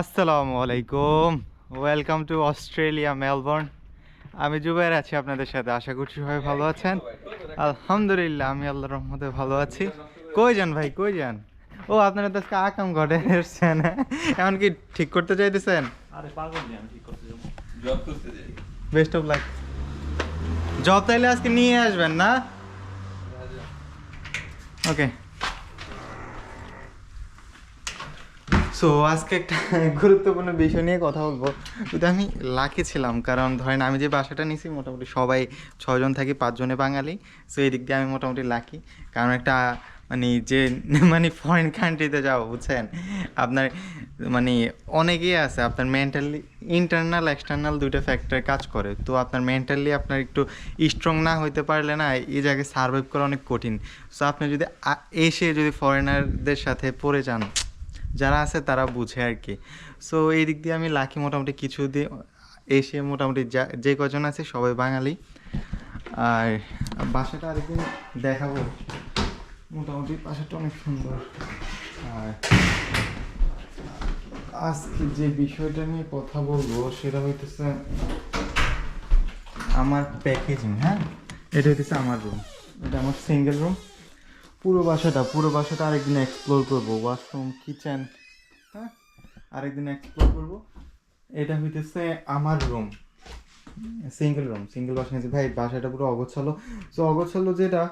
আসসালামু আলাইকুম। Welcome to Australia Melbourne আমি জুবাইর আছি আপনাদের সাথে। আশা করছি সবাই ভালো আছেন। আলহামদুলিল্লাহ আমি আল্লাহর রহমতে ভালো আছি। কই যান ভাই কই যান ও আপনারা তো আজকে আকাম ঘটে এসছেন। এমন কি ঠিক করতে চাইতেছেন? আরে পাগল নিয়ে আমি ঠিক করতে যাব। জব করতে যাই। বেস্ট অফ লাক জব তাইলে আজকে নিয়ে আসবেন না? ওকে সো আজকে একটা গুরুত্বপূর্ণ বিষয় নিয়ে কথা বলব। কিন্তু আমি লাকি ছিলাম, কারণ ধরেন আমি যে বাসাটা নিছি, মোটামুটি সবাই ছজন থাকি, পাঁচজনে বাঙালি। সো এই দিক দিয়ে আমি মোটামুটি লাকি কারণ একটা মানে যে মানে ফরেন কান্ট্রিতে যাও বুঝছেন? আপনার মানে অনেকেই আছে, আপনার মেন্টালি ইন্টারনাল এক্সটার্নাল দুইটা ফ্যাক্টর কাজ করে। তো আপনার মেন্টালি আপনার একটু স্ট্রং না হইতে পারলে না, এই জায়গায় সার্ভাইভ করা অনেক কঠিন। সো আপনি যদি এসে যদি ফরেনারদের সাথে পড়ে যান যারা আছে তারা বুঝে আর কি। সো এই দিক দিয়ে আমি লাকি মোটামুটি কিছু দিয়ে এসে মোটামুটি যা, যে কজন আছে সবাই বাঙালি। আর বাসাটা আরেকদিন দেখাবো। মোটামুটি বাসাটা অনেক সুন্দর। আর আজকে যে বিষয়টা নিয়ে কথা বলব সেটা হইতেছে আমার প্যাকেজিং হ্যাঁ? এটা হইতেছে আমার রুম এটা আমার সিঙ্গেল রুম পুরো বাসাটা পুরো বাসাটা আরেকদিন এক্সপ্লোর করব। ওয়াশরুম কিচেন হ্যাঁ? আরেকদিন এক্সপ্লোর করব। এটা হইতেছে আমার রুম সিঙ্গেল রুম সিঙ্গেল বাসা নিয়েছি। ভাই, বাসাটা পুরো অগোছালো। সো অগোছালো যেটা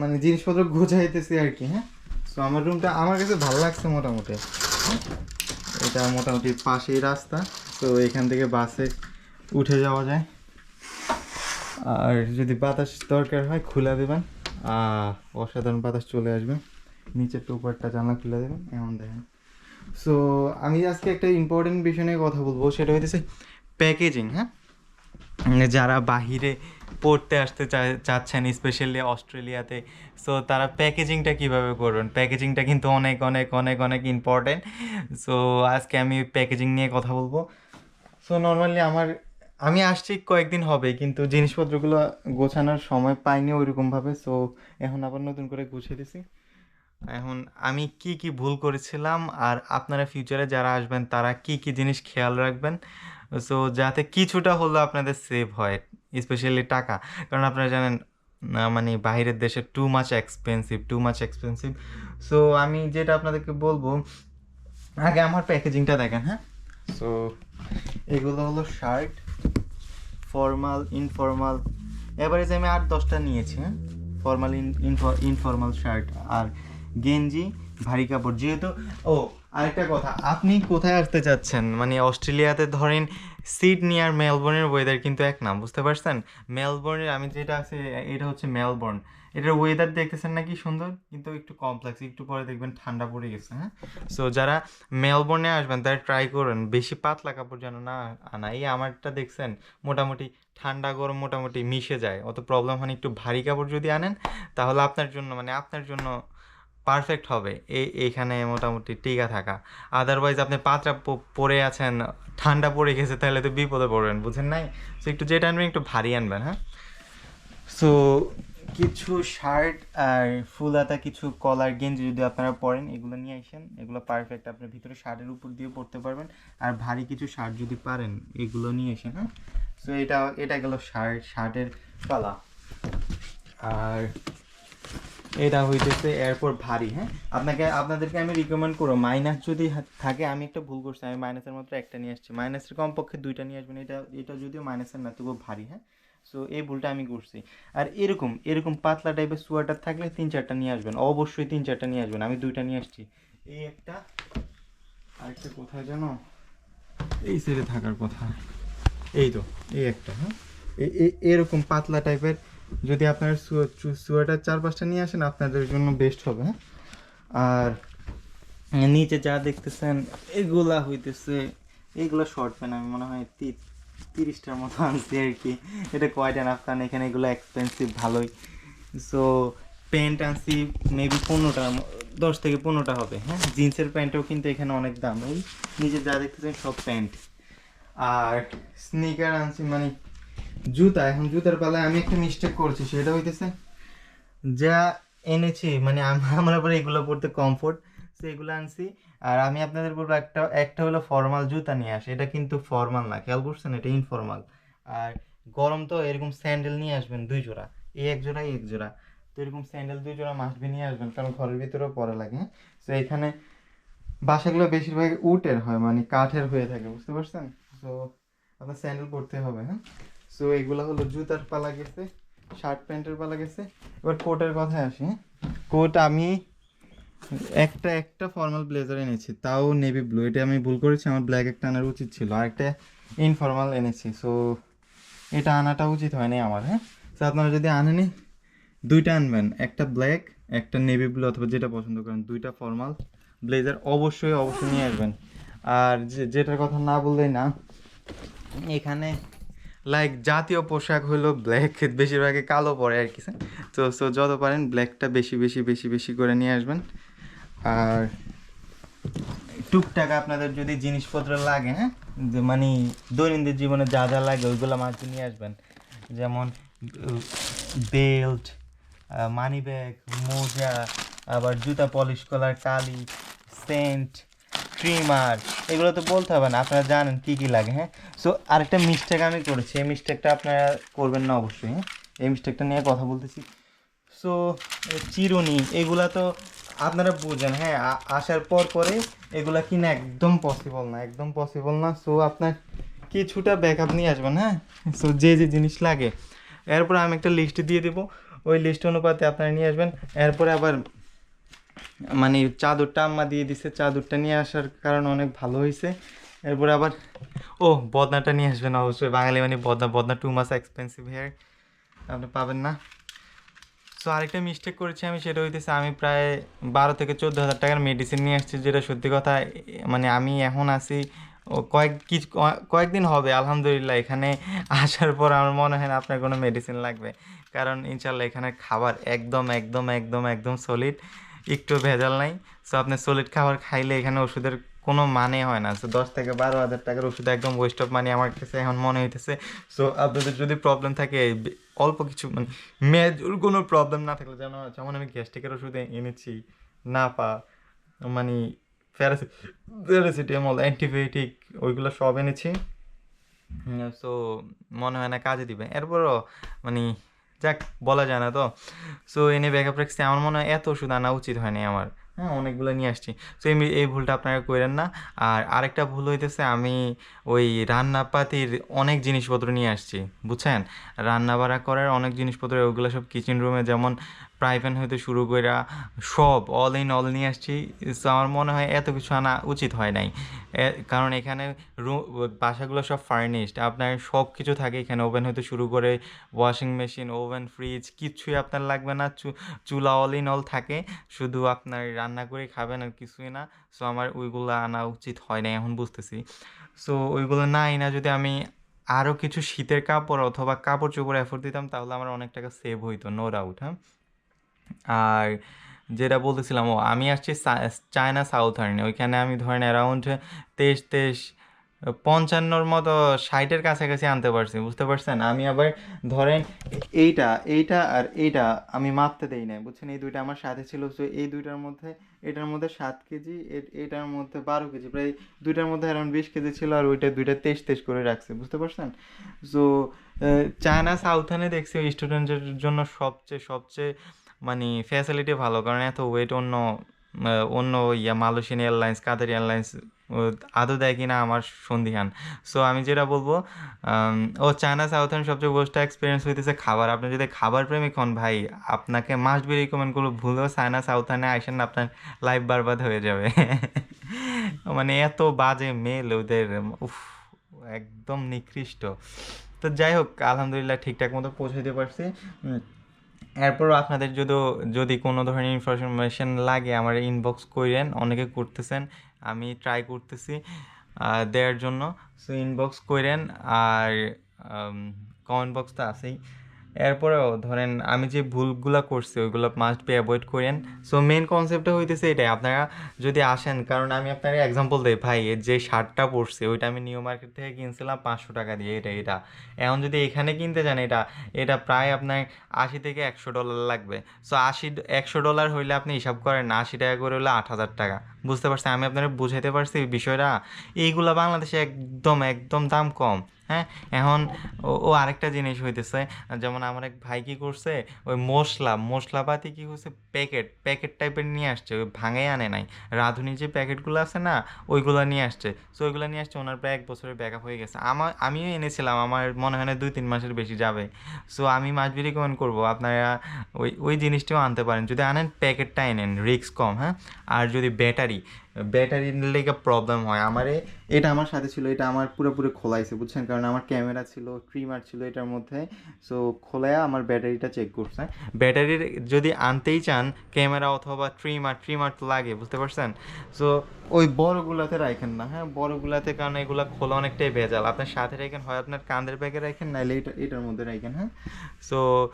মানে জিনিসপত্র গোছাইতেছি আর কি হ্যাঁ? সো আমার রুমটা আমার কাছে ভালো লাগছে মোটামুটি হ্যাঁ? এটা মোটামুটি পাশেই রাস্তা। তো এখান থেকে বাসে উঠে যাওয়া যায়। আর যদি বাতাস দরকার হয়, খুলে দেবেন। অসাধারণ বাতাস চলে আসবে। নিচের টোপারটা জানলা খুলে দেবেন এমন দেখেন। সো আমি আজকে একটা ইম্পর্টেন্ট বিষয় নিয়ে কথা বলব, সেটা হইতেছে প্যাকেজিং হ্যাঁ? যারা বাহিরে পড়তে আসতে চাচ্ছেন স্পেশালি অস্ট্রেলিয়াতে সো তারা প্যাকেজিংটা কীভাবে করবেন? প্যাকেজিংটা কিন্তু অনেক অনেক অনেক অনেক ইম্পর্টেন্ট সো আজকে আমি প্যাকেজিং নিয়ে কথা বলব। সো নর্মালি আমার আমি আসছি কয়েকদিন হবে, কিন্তু জিনিসপত্রগুলো গোছানোর সময় পাইনি ওইরকমভাবে সো এখন আবার নতুন করে গুছিয়ে দিছি। এখন আমি কি কি ভুল করেছিলাম আর আপনারা ফিউচারে যারা আসবেন, তারা কি কি জিনিস খেয়াল রাখবেন? সো যাতে কিছুটা হলেও আপনাদের সেভ হয় স্পেশালি টাকা। কারণ আপনারা জানেন মানে বাইরের দেশে too much expensive too much expensive so আমি যেটা আপনাদেরকে বলব, আগে আমার প্যাকেজিংটা দেখেন হ্যাঁ? সো এগুলো হলো শার্ট ফর্মাল ইনফর্মাল এভারেজ আমি আট, দশটা নিয়েছি হ্যাঁ? ফর্মাল ইনফর্মাল শার্ট আর গেঞ্জি, ভারী কাপড়। যেহেতু, ও, আরেকটা কথা, আপনি কোথায় আসতে চাচ্ছেন? মানে অস্ট্রেলিয়াতে ধরেন সিডনি আর মেলবোর্নের ওয়েদার কিন্তু এক নাম বুঝতে পারছেন? মেলবোর্নের, আমি যেটা আছে, এটা হচ্ছে মেলবোর্ন। এটার ওয়েদার দেখতেছেন নাকি সুন্দর? কিন্তু একটু কমপ্লেক্স একটু পরে দেখবেন ঠান্ডা পড়ে গেছে হ্যাঁ? সো যারা মেলবোর্নে আসবেন, তারা ট্রাই করেন। বেশি পাতলা কাপড় যেন না আনা। এই আমারটা দেখছেন, মোটামুটি ঠান্ডা, গরম মোটামুটি মিশে যায়। অত প্রবলেম হয় একটু ভারী কাপড় যদি আনেন, তাহলে আপনার জন্য মানে আপনার জন্য পারফেক্ট হবে। এই এইখানে মোটামুটি টিকা থাকা। আদারওয়াইজ আপনি পাত্রা পরে আছেন, ঠান্ডা পড়ে গেছে, তাহলে তো বিপদে পড়বেন, বুঝেন নাই? সো একটু যেটা আনবেন, একটু ভারী আনবেন হ্যাঁ? সো কিছু শার্ট আর ফুল হাতা কিছু কলার, গেঞ্জি যদি আপনারা পরেন, এগুলো নিয়ে আসেন। এগুলো পারফেক্ট আপনার ভিতরে শার্টের উপর দিয়ে পরতে পারবেন। আর ভারী কিছু শার্ট যদি পারেন, এগুলো নিয়ে আসেন হ্যাঁ? সো এটা এটা গেল শার্ট, শার্টের পালা আর এটা হইতেছে এরপর ভারী হ্যাঁ? আপনাকে, আপনাদেরকে আমি রিকমেন্ড করব মাইনাস যদি থাকে, আমি একটা ভুল করছি, আমি মাইনাসের মাত্র একটা নিয়ে আসছি। মাইনাসের কমপক্ষে দুইটা নিয়ে আসবেন, এটা এটা যদিও মাইনাসের না, তবুও ভারী হ্যাঁ? সো এই ভুলটা আমি করছি। আর এরকম এরকম পাতলা টাইপের সোয়াটার থাকলে তিন চারটা নিয়ে আসবেন। অবশ্যই তিন চারটা নিয়ে আসবেন। আমি দুইটা নিয়ে আসছি। এই একটা, আরেকটা কোথায় জানো এই সাইডে থাকার কথা। এই তো, এই একটা হ্যাঁ? এরকম পাতলা টাইপের যদি আপনার সোয়েটার চার পাঁচটা নিয়ে আসেন, আপনাদের জন্য বেস্ট হবে হ্যাঁ? আর নিচে যা দেখতেছেন, এগুলা হইতেছে, এগুলো শর্ট প্যান্ট আমি মনে হয় তি- তিরিশটার মতো আনছি আর কি। এটা কোয়াইট এনাফ কারণ এখানে এগুলো এক্সপেন্সিভ ভালোই। সো প্যান্ট আনছি মেবি পনেরোটা, দশ থেকে পনেরোটা হবে হ্যাঁ? জিন্সের প্যান্টও কিন্তু এখানে অনেক দাম। ওই নিচে যা দেখতেছেন সব প্যান্ট আর স্নিকার আনছি মানে জুতা। এখন জুতার পালায় আমি একটা মিস্টেক করছি, সেটা হইতেছে, যা এনেছি মানে আম- আমার আবার এগুলো পড়তে কমফোর্ট সো এগুলো আনছি। আর আমি আপনাদের বলব একটা একটা হলো ফর্মাল জুতা নিয়ে আসে। এটা কিন্তু ফর্মাল না, খেয়াল করছেন? এটা ইনফর্মাল আর গরম তো এরকম স্যান্ডেল নিয়ে আসবেন দুই জোড়া। এই এক জোড়া, এই এক জোড়া। তো এরকম স্যান্ডেল দুই জোড়া মাস্ট নিয়ে আসবেন, কারণ ঘরের ভিতরেও পরে লাগে। তো এখানে বাসাগুলো বেশিরভাগ উটের হয় মানে কাঠের হয়ে থাকে, বুঝতে পারছেন? তো আপনার স্যান্ডেল পরতে হবে হ্যাঁ? সো এগুলো হলো জুতার পালা গেছে শার্ট প্যান্টের পালা গেছে। এবার কোটের কথায় আসি কোট আমি একটা একটা ফর্মাল ব্লেজার এনেছি, তাও নেভি ব্লু এটা আমি ভুল করেছি, আমার ব্ল্যাক একটা আনার উচিত ছিল, আর একটা ইনফর্মাল এনেছি। সো এটা আনাটা উচিত হয়নি আমার হ্যাঁ? তো আপনারা যদি আনেনি দুইটা আনবেন, একটা ব্ল্যাক একটা নেভি ব্লু অথবা যেটা পছন্দ করেন, দুইটা ফর্মাল ব্লেজার অবশ্যই অবশ্যই নিয়ে আসবেন। আর যেটার কথা না বললেই না, এখানে লাইক জাতীয় পোশাক হলো ব্ল্যাক বেশিরভাগই কালো পরে আর কি তো সো যত পারেন ব্ল্যাকটা বেশি বেশি বেশি বেশি করে নিয়ে আসবেন। আর টুকটাক আপনাদের যদি জিনিসপত্র লাগে হ্যাঁ? মানে দৈনন্দিন জীবনে যা যা লাগে, ওইগুলো মাঝে নিয়ে আসবেন। যেমন বেল্ট মানি ব্যাগ, মোজা, আবার জুতা পলিশ করার কালি, সেন্ট, ট্রিমার, এগুলো তো বলতে হবে না, আপনারা জানেন কী কী লাগে হ্যাঁ? সো আরেকটা মিস্টেক আমি করেছি, এই মিস্টেকটা আপনারা করবেন না অবশ্যই হ্যাঁ? এই মিস্টেকটা নিয়ে কথা বলতেছি। সো চিরুনি, এগুলা তো আপনারা বুঝেন হ্যাঁ আসার পর পরে এগুলা কিনা একদম পসিবল না, একদম পসিবল না। সো আপনার কিছুটা ব্যাকআপ নিয়ে আসবেন হ্যাঁ? সো যে যে জিনিস লাগে। এরপর আমি একটা লিস্ট দিয়ে দেবো। ওই লিস্ট অনুপাতে আপনারা নিয়ে আসবেন। এরপরে আবার মানে চাদরটা আম্মা দিয়ে দিছে। চাদরটা নিয়ে আসার কারণ অনেক ভালো হয়েছে। এরপরে আবার, ও, বদনাটা নিয়ে আসবেন অবশ্যই। বাঙালি মানে বদনা বদনা টু মাস এক্সপেন্সিভ হেয়ার আপনি পাবেন না। সো আরেকটা মিস্টেক করেছি আমি, সেটা হইতেছে আমি প্রায় বারো থেকে চোদ্দ হাজার টাকার মেডিসিন নিয়ে আসছি, যেটা সত্যি কথা মানে আমি এখন আসি ও কয়েক কিছু কয়- কয়েকদিন হবে, আলহামদুলিল্লাহ, এখানে আসার পর আমার মনে হয় না আপনার কোনো মেডিসিন লাগবে। কারণ ইনশাল্লাহ এখানে খাবার একদম একদম একদম একদম সলিড একটু ভেজাল নাই। সো আপনি সলিড খাবার খাইলে এখানে ওষুধের কোনো মানে হয় না। সো দশ থেকে বারো হাজার টাকার ওষুধ একদম ওয়েস্ট অফ মানি আমার কাছে এখন মনে হইতেছে। সো আপনাদের যদি প্রবলেম থাকে অল্প কিছু মানে মেজর কোনো প্রবলেম না থাকলে যেমন যেমন আমি গ্যাস্ট্রিকের ওষুধ এনেছি না পা মানে প্যারাসি প্যারাসিটামল অ্যান্টিবায়োটিক ওইগুলো সব এনেছি। সো মনে হয় না কাজে দিবে। এরপরও মানে যাক, বলা যায় না তো। সো এনে ব্যাকআপ রাখছি। আমার মনে হয় এত ওষুধ আনা উচিত হয়নি আমার। হ্যাঁ অনেকগুলো নিয়ে আসছি। তো এই এই ভুলটা আপনারা করেন না। আর আরেকটা ভুল হইতেছে, আমি ওই রান্নাপাতির অনেক জিনিসপত্র নিয়ে আসছি, বুঝছেন? রান্না বাড়া করার অনেক জিনিসপত্র, ওগুলো সব কিচেন রুমে যেমন প্রাইভেন হইতে শুরু করে সব অল ইন অল নিয়ে আসছি। সো আমার মনে হয় এত কিছু আনা উচিত হয় নাই। কারণ এখানে বাসাগুলো সব ফার্নিশড আপনার সব কিছু থাকে এখানে। ওভেন হইতে শুরু করে ওয়াশিং মেশিন ওভেন ফ্রিজ কিচ্ছুই আপনার লাগবে না। চুলা অল ইন অল থাকে। শুধু আপনার রান্না করে খাবেন আর কিছুই না। সো আমার ওইগুলো আনা উচিত হয় নাই, এখন বুঝতেছি। সো ওইগুলো নাই না যদি আমি আরও কিছু শীতের কাপড় অথবা কাপড় চোপড় এফোর্ট দিতাম, তাহলে আমার অনেক টাকা সেভ হইতো নো ডাউট হ্যাঁ? আর যেটা বলতেছিলাম, ও, আমি আসছি চায়না সাউথার্নে ওইখানে আমি ধরেন অ্যারাউন্ড তেইশ তেইশ, পঞ্চান্নর মতো ষাটের কাছাকাছি আনতে পারছি, বুঝতে পারছেন? আমি আবার ধরেন এইটা এইটা আর এইটা আমি মাপতে দেই নাই, বুঝছেন? এই দুইটা আমার সাথে ছিল, তো এই দুইটার মধ্যে, এটার মধ্যে সাত কেজি এটার মধ্যে বারো কেজি, প্রায় দুইটার মধ্যে অ্যারাউন্ড বিশ কেজি ছিল, আর ওইটা দুইটা তেইশ তেইশ করে রাখছে, বুঝতে পারছেন? সো চায়না সাউথানে দেখছি স্টুডেন্টের জন্য সবচেয়ে সবচেয়ে মানে ফ্যাসিলিটি ভালো, কারণ এত ওয়েট অন্য অন্য ইয়া মালয়েশিয়ান এয়ারলাইন্স কাতার এয়ারলাইন্স আদৌ দেয় কিনা আমার সন্দিহান সো আমি যেটা বলব ও চায়না সাউথার্ন সবচেয়ে বেস্ট এক্সপিরিয়েন্স হইতেছে খাবার। আপনি যদি খাবার প্রেমিক হন ভাই, আপনাকে মাস্ট বি রিকমেন্ড করব, ভুলেও চায়না সাউথার্নে আসেন না, আপনার লাইফ বারবাদ হয়ে যাবে। মানে এত বাজে মেল ওদের, উফ, একদম নিকৃষ্ট। তো যাই হোক, আলহামদুলিল্লাহ ঠিকঠাক মতো পৌঁছে দিতে পারছি। এরপরও আপনাদের যদি যদি কোনো ধরনের ইনফরমেশন লাগে, আমার ইনবক্স করেন অনেকে করতেছেন, আমি ট্রাই করতেছি দেওয়ার জন্য। সো ইনবক্স করেন আর কমেন্ট বক্স তো আছেই। এরপরেও ধরেন আমি যে ভুলগুলো করছি, ওইগুলো মাস্ট বি অ্যাভয়েড করেন। সো মেন কনসেপ্টটা হইতেছে এটাই। আপনারা যদি আসেন, কারণ আমি আপনাকে এক্সাম্পল দিই, ভাই, এর যে শার্টটা পরছি, ওইটা আমি নিউ মার্কেট থেকে কিনছিলাম পাঁচশো টাকা দিয়ে, এটা এটা। এখন যদি এখানে কিনতে যান, এটা এটা প্রায় আপনার আশি থেকে একশো ডলার লাগবে। সো আশি, একশো ডলার হইলে আপনি হিসাব করেন, আশি টাকা করে হলে আট হাজার টাকা। বুঝতে পারছেন? আমি আপনারা বুঝাইতে পারছি বিষয়টা। এইগুলা বাংলাদেশে একদম একদম দাম কম। হ্যাঁ এখন ও- আরেকটা জিনিস হইতেছে, যেমন আমার এক ভাই কি করছে, ওই মশলা, মশলাপাতি কি করছে প্যাকেট প্যাকেট টাইপের নিয়ে আসছে, ওই ভাঙে আনে নাই। রাঁধুনি যে প্যাকেটগুলো আছে না, ওইগুলো নিয়ে আসছে। সো ওইগুলো নিয়ে আসছে, ওনার প্রায় এক বছরের ব্যাকআপ হয়ে গেছে। আমার আমিও এনেছিলাম, আমার মনে হয় না দুই তিন মাসের বেশি যাবে। সো আমি মাছ বি রিকমেন্ড করব, আপনারা ওই ওই জিনিসটাও আনতে পারেন। যদি আনেন, প্যাকেটটা এনেন, রিস্ক কম হ্যাঁ? আর যদি ব্যাটারি ব্যাটারির লেগে প্রবলেম হয়। আমারে এটা আমার সাথে ছিল এটা আমার পুরোপুরি খোলাইছে বুঝছেন? কারণ আমার ক্যামেরা ছিল ট্রিমার ছিল এটার মধ্যে। সো খোলায়া আমার ব্যাটারিটা চেক করছে। ব্যাটারির যদি আনতেই চান ক্যামেরা অথবা ট্রিমার ট্রিমার তো লাগে বুঝতে পারছেন? সো ওই বড়গুলাতে রাখেন না হ্যাঁ? বড়গুলাতে কারণ এগুলো খোলা অনেকটাই ভেজাল। আপনার সাথে রাখেন হয় আপনার কাঁধের ব্যাগে রাখেন রাখেন নাইলে এটা এটার মধ্যে রাখেন হ্যাঁ? সো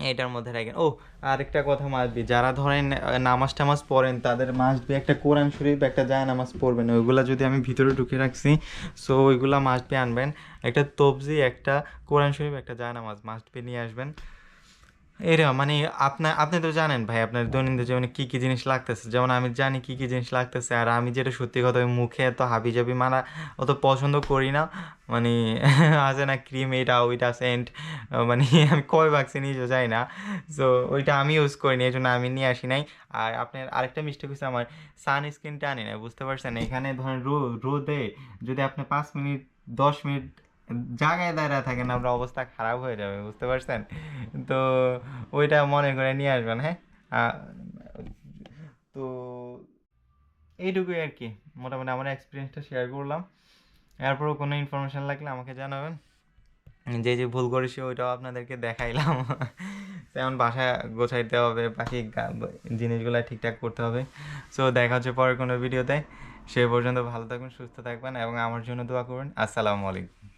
এটার মধ্যে রাখেন। ও আরেকটা কথা মাসবি যারা ধরেন নামাজ টামাজ পড়েন, তাদের মাসবি একটা কোরআন শরীফ, একটা যায় নামাজ পড়বেন। ওইগুলা যদি আমি ভিতরে ঢুকে রাখছি সো ওইগুলা দিয়ে আনবেন। একটা তবজি, একটা কোরআন শরীফ, একটা জায়নামাজ নামাজ মাসবি নিয়ে আসবেন। এরা মানে আপনার আপনি তো জানেন ভাই, আপনার দৈনন্দিন জীবনে কী কী জিনিস লাগতেছে? যেমন আমি জানি কী কী জিনিস লাগতেছে, আর আমি যেটা সত্যি কথা ওই মুখে এত হাবি জাবি মারা অত পছন্দ করি না। মানে আছে না ক্রিম এটা, ওইটা সেন্ট মানে আমি কয় বাক্সে নিজেও যাই না। সো ওইটা আমি ইউজ করি করিনি এই জন্য আমি নিয়ে আসি নাই। আর আপনার আরেকটা মিস্টেক হচ্ছে আমার সান স্ক্রিনটা আনি না বুঝতে পারছেন? এখানে ধরেন রোদে যদি আপনি পাঁচ মিনিট, দশ মিনিট জায়গায় দাঁড়ায় থাকেন, আপনার অবস্থা খারাপ হয়ে যাবে, বুঝতে পারছেন? তো ওইটা মনে করে নিয়ে আসবেন হ্যাঁ? তো এইটুকুই আর কি, মোটামুটি আমার এক্সপিরিয়েন্সটা শেয়ার করলাম। এরপরও কোনো ইনফরমেশান লাগলে আমাকে জানাবেন। যে যে ভুল করেছি, ওইটাও আপনাদেরকে দেখাইলাম। যেমন বাসা গোছাইতে হবে, বাকি জিনিসগুলো ঠিকঠাক করতে হবে। সো দেখা হচ্ছে পরের কোনো ভিডিওতে সে পর্যন্ত ভালো থাকবেন, সুস্থ থাকবেন, এবং আমার জন্য দোয়া করবেন। আসসালামু আলাইকুম।